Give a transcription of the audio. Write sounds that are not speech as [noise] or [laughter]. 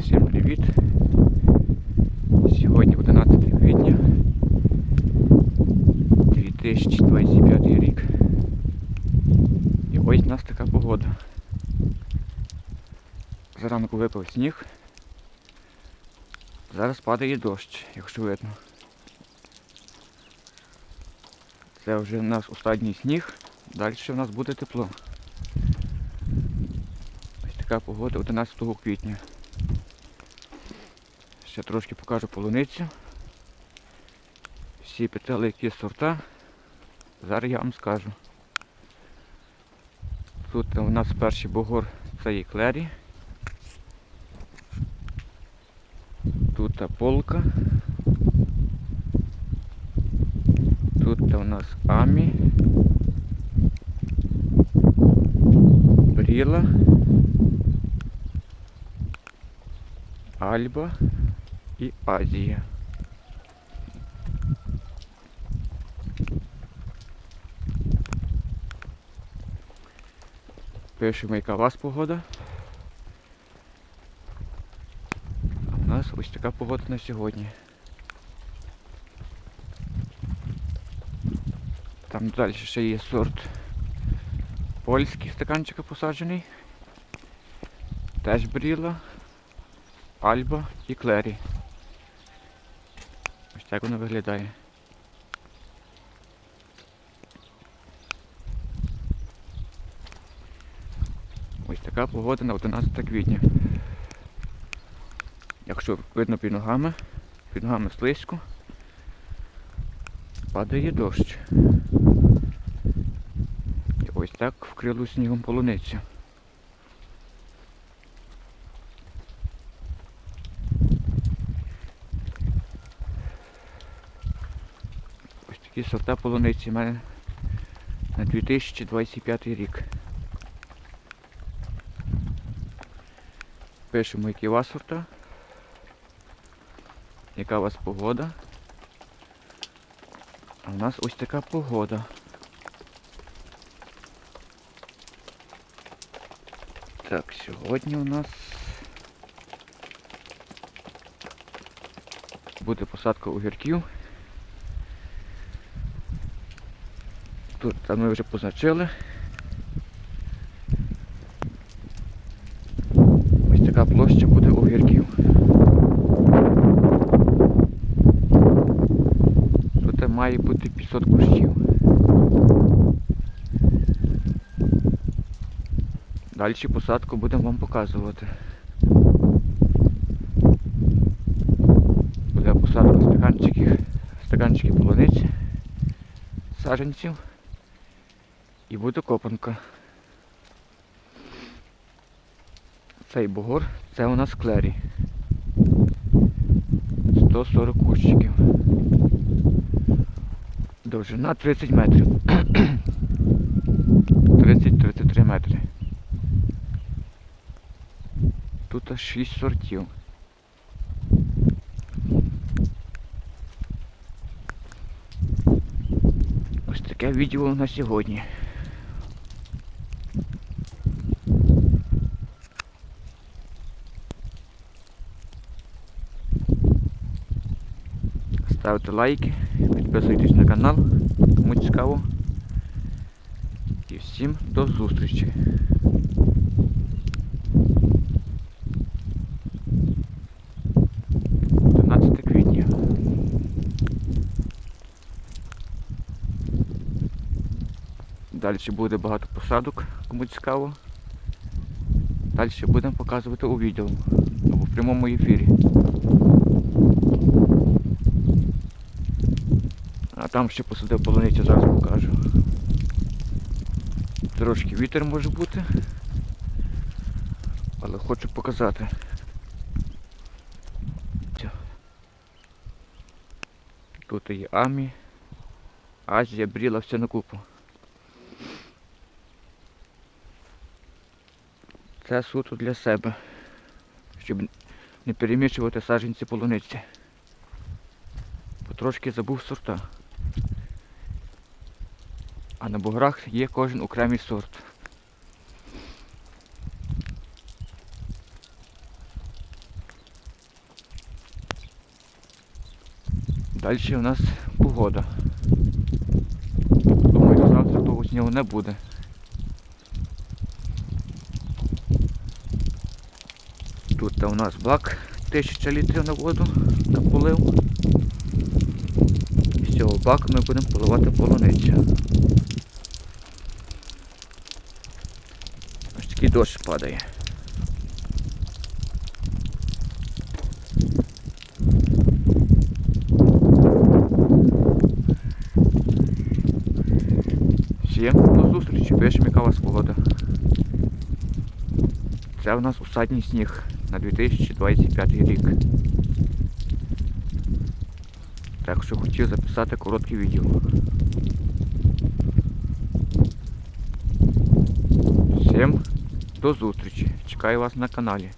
Всім привіт! Сьогодні 11 квітня 2025 рік. І ось у нас така погода. Зранку випав сніг. Зараз падає дощ, якщо видно. Це вже у нас останній сніг, далі у нас буде тепло. Ось така погода 11 квітня. Ще трошки покажу полуницю. Всі питали, які сорта. Зараз я вам скажу. Тут у нас перший бугор це є клері. Тут полка. Тут у нас амі. Бріла. Альба і Азія. Пишемо, яка вас погода. А у нас ось така погода на сьогодні. Там далі ще є сорт польський стаканчика посаджений. Теж бріла. Альба і Клері. Так воно виглядає. Ось така погода на 11 квітня. Якщо видно під ногами, під ногами слизько, падає дощ. І ось так вкрило снігом полуницю. Ось такі сорта полуниці в мене на 2025 рік. Пишемо, які у вас сорта, яка у вас погода. А в нас ось така погода. Так, сьогодні у нас буде посадка огірків. Тут там ми вже позначили. Ось така площа буде огірків. Тут має бути 500 кущів. Далі посадку будемо вам показувати. Буде посадка стаканчиків, стаканчиків полуниці, саджанців і буде копанка. Цей бугор це у нас клері. 140 кущиків. Довжина 30 метрів. [clears throat] 30-33 метри. Тут аж 6 сортів. Ось таке відео на сьогодні. Ставте лайки, підписуйтесь на канал, кому цікаво. І всім до зустрічі. Далі буде багато посадок, кому цікаво. Далі будемо показувати у відео або в прямому ефірі. Там ще посадив полуницю, зараз покажу. Трошки вітер може бути, але хочу показати. Тут є Амі, Азія, Бріла, все на купу. Це суто для себе, щоб не перемішувати саджанці полуниці. Потрошки забув сорта а на буграх є кожен окремий сорт. Далі у нас погода. Думаю, завтра того снігу не буде. Тут у нас бак 1000 літрів на воду на полив. І з цього баку ми будемо поливати полуницю. Такий дощ падає. Всім до зустрічі, пишемо, яка у вас погода. Це у нас усадній сніг на 2025 рік. Так що хотів записати коротке відео. Всім до зустрічі. Чекаю вас на каналі.